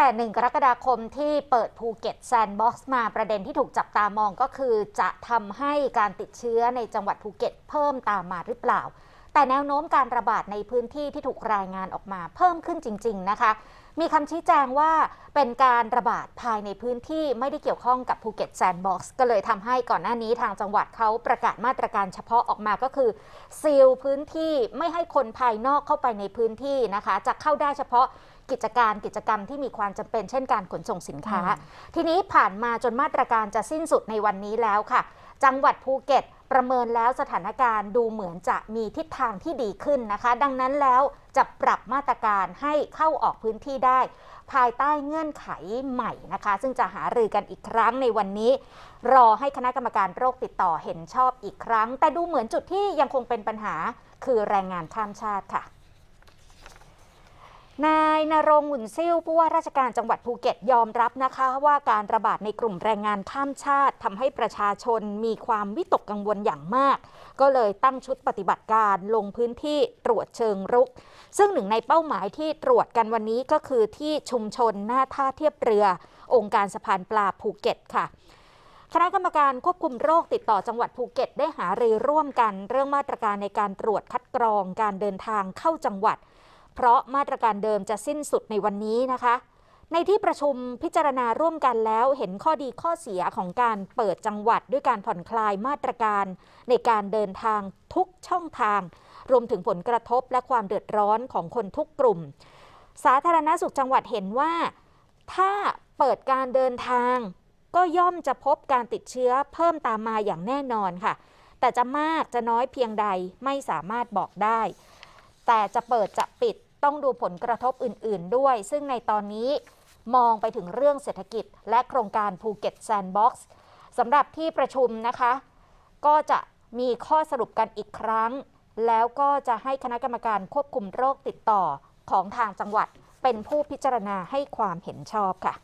แต่ 1 กรกฎาคมที่เปิดภูเก็ตแซนด์บ็อกซ์มาประเด็นที่ถูกจับตามองก็คือ จะทำให้การติดเชื้อในจังหวัดภูเก็ตเพิ่มตามมาหรือเปล่า แต่แนวโน้มการระบาดในพื้นที่ที่ถูกรายงานออกมาเพิ่มขึ้นจริง ๆ นะคะ มีคำชี้แจงว่าเป็นการระบาดภายในพื้นที่ไม่ได้เกี่ยวข้องกับภูเก็ตแซนด์บ็อกซ์ก็เลยทำให้ก่อนหน้านี้ทางจังหวัดเขาประกาศมาตรการเฉพาะออกมาก็คือซีลพื้นที่ไม่ให้คนภายนอกเข้าไปในพื้นที่นะคะ จะเข้าได้เฉพาะกิจการกิจกรรมที่มีความจำเป็นเช่นการขนส่งสินค้า ทีนี้ผ่านมาจนมาตรการจะสิ้นสุดในวันนี้แล้วค่ะ จังหวัดภูเก็ต ประเมินแล้วสถานการณ์ดูเหมือนจะมีทิศทางที่ดีขึ้นนะคะ ดังนั้นแล้วจะปรับมาตรการให้เข้าออกพื้นที่ได้ ภายใต้เงื่อนไขใหม่นะคะ ซึ่งจะหารือกันอีกครั้งในวันนี้ รอให้คณะกรรมการโรคติดต่อเห็นชอบอีกครั้ง แต่ดูเหมือนจุดที่ยังคงเป็นปัญหาคือแรงงานข้ามชาติค่ะ นายนรงหุ่นซิ่วผู้ว่าราชการจังหวัดภูเก็ตยอมรับนะคะ ว่าการระบาดในกลุ่มแรงงานข้ามชาติทำให้ประชาชนมีความวิตกกังวลอย่างมาก ก็เลยตั้งชุดปฏิบัติการลงพื้นที่ตรวจเชิงรุก ซึ่งหนึ่งในเป้าหมายที่ตรวจกันวันนี้ก็คือที่ชุมชนหน้าท่าเทียบเรือ องค์การสะพานปลาภูเก็ตค่ะคณะกรรมการควบคุมโรคติดต่อจังหวัดภูเก็ตได้หารือร่วมกัน เรื่องมาตรการในการตรวจคัดกรองการเดินทางเข้าจังหวัด เพราะมาตรการเดิมจะสิ้นสุดในวันนี้นะคะ ในที่ประชุมพิจารณาร่วมกันแล้วเห็นข้อดีข้อเสียของการเปิดจังหวัดด้วยการผ่อนคลายมาตรการ ในการเดินทางทุกช่องทาง รวมถึงผลกระทบและความเดือดร้อนของคนทุกกลุ่ม สาธารณสุขจังหวัดเห็นว่า ถ้าเปิดการเดินทาง ก็ย่อมจะพบการติดเชื้อเพิ่มตามมาอย่างแน่นอนค่ะ แต่จะมากจะน้อยเพียงใดไม่สามารถบอกได้ แต่จะเปิดจะปิด ต้องดูผลกระทบอื่น ๆ ด้วย ซึ่งในตอนนี้มองไปถึงเรื่องเศรษฐกิจ และโครงการภูเก็ตแซนด์บ็อกซ์สำหรับที่ประชุมนะคะ ก็จะมีข้อสรุปกันอีกครั้ง แล้วก็จะให้คณะกรรมการควบคุมโรคติดต่อของทางจังหวัดเป็นผู้พิจารณาให้ความเห็นชอบค่ะ